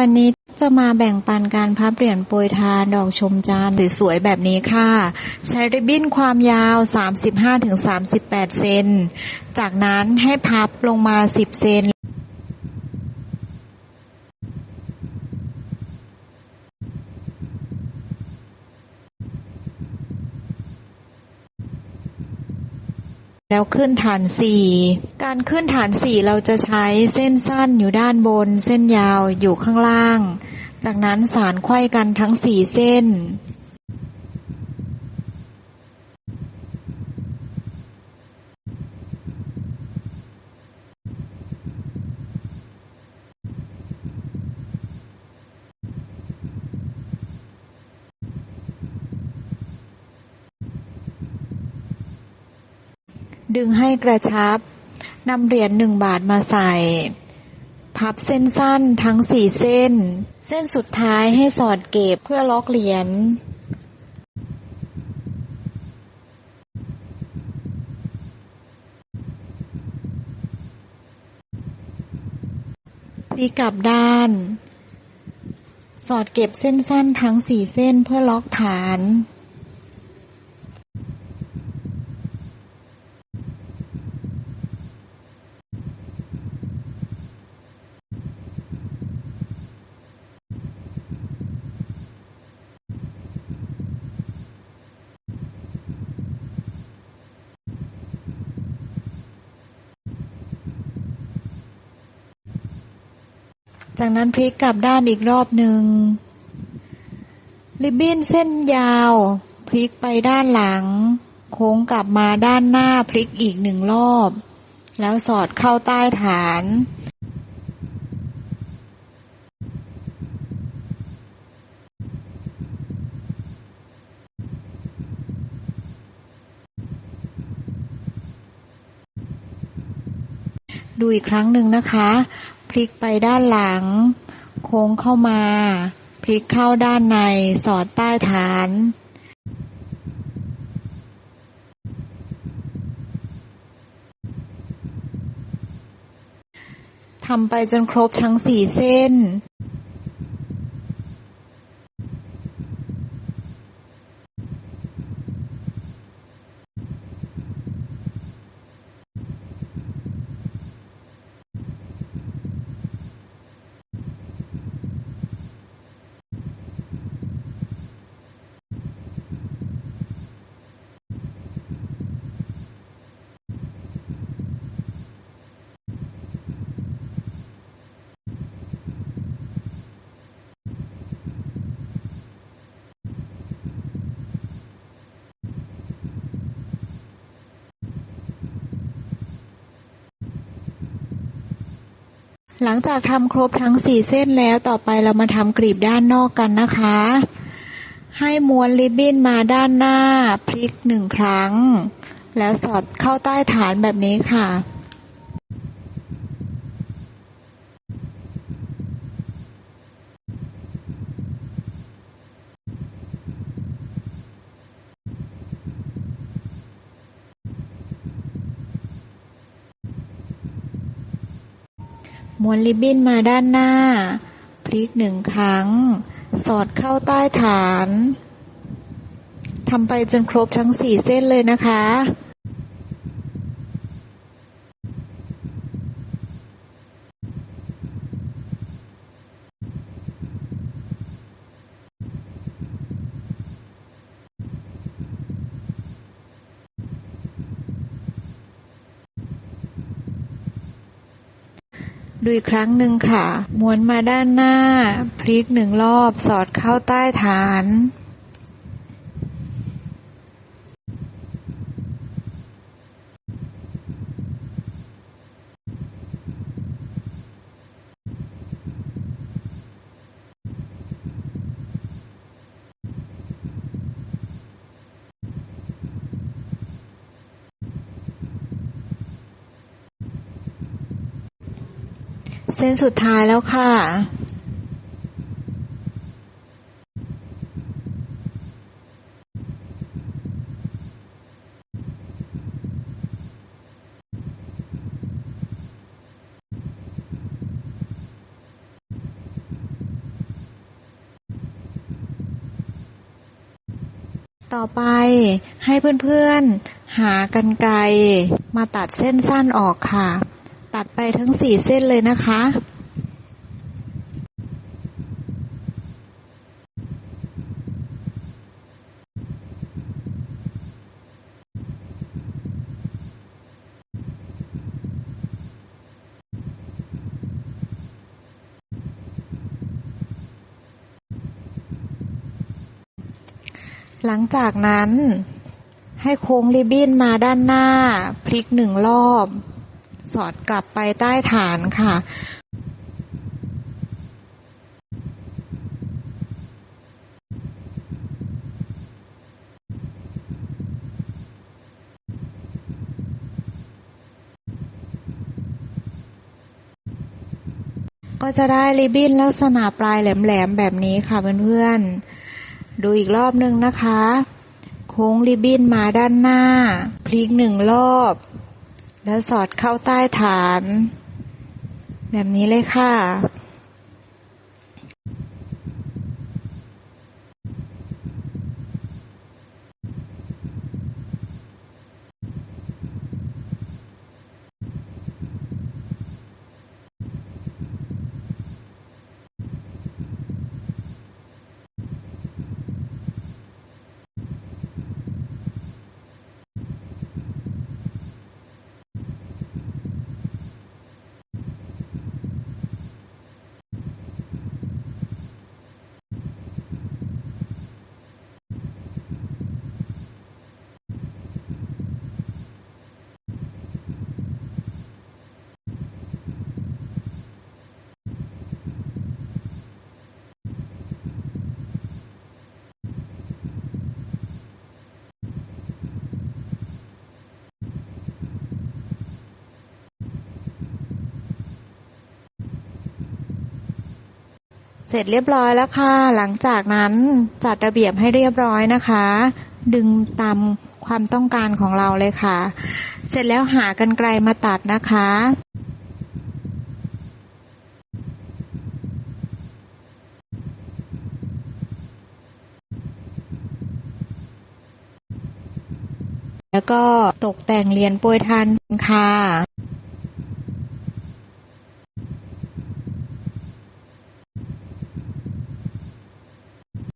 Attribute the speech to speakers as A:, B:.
A: วันนี้จะมาแบ่งปันการพับเหรียญโปรยทานดอกชมจันทร์สวยๆแบบนี้ค่ะ ใช้ริบบิ้นความยาว 35-38 เซน จากนั้นให้พับลงมา 10 เซน แล้วขึ้นฐานสี่ การขึ้นฐานสี่เราจะใช้เส้นสั้นอยู่ด้านบน เส้นยาวอยู่ข้างล่าง จากนั้นสารไขว้กันทั้งสี่เส้น ดึงให้กระชับ นำเหรียญหนึ่งบาทมาใส่ พับเส้นสั้นทั้งสี่เส้น เส้นสุดท้ายให้สอดเก็บเพื่อล็อกเหรียญพลิกกลับด้าน สอดเก็บเส้นสั้นทั้งสี่เส้นเพื่อล็อกฐาน จากนั้นพลิกกลับด้านอีกรอบหนึ่ง ริบบิ้นเส้นยาว พลิกไปด้านหลัง โค้งกลับมาด้านหน้าพลิกอีกหนึ่งรอบ แล้วสอดเข้าใต้ฐาน ดูอีกครั้งหนึ่งนะคะ พลิกไปด้านหลัง โค้งเข้ามา พลิกเข้าด้านใน สอดใต้ฐาน ทำไปจนครบทั้งสี่เส้น หลังจากทำครบทั้งสี่เส้นแล้วต่อไปเรามาทำกรีบด้านนอกกันนะคะ ให้ม้วนริบบิ้นมาด้านหน้า พลิกหนึ่งครั้ง แล้วสอดเข้าใต้ฐานแบบนี้ค่ะ ม้วนริบบิ้นมาด้านหน้า พลิกหนึ่งครั้ง สอดเข้าใต้ฐานทำไปจนครบทั้งสี่เส้นเลยนะคะ ดูอีกครั้งหนึ่งค่ะ ม้วนมาด้านหน้า พลิกหนึ่งรอบ สอดเข้าใต้ฐาน เส้นสุดท้ายแล้วค่ะ ต่อไปให้เพื่อนๆหากันไกลมาตัดเส้นสั้นออกค่ะ ตัดไปทั้งสี่เส้นเลยนะคะ หลังจากนั้นให้โค้งริบบิ้นมาด้านหน้า พลิกหนึ่งรอบ สอดกลับไปใต้ฐานค่ะ ก็จะได้ริบบิ้นลักษณะปลายแหลมๆแบบนี้ค่ะเพื่อนๆ ดูอีกรอบนึงนะคะ โค้งริบบิ้นมาด้านหน้า พลิกหนึ่งรอบ แล้วสอดเข้าใต้ฐาน แบบนี้เลยค่ะ สร็จเรียบร้อยแล้วค่ะ หลังจากนั้นจัดระเบียบให้เรียบร้อยนะคะ ดึงตามความต้องการของเราเลยค่ะ เสร็จแล้วหากันไกลมาตัดนะคะ แล้วก็ตกแต่งเหรียญปรยทานค่ะ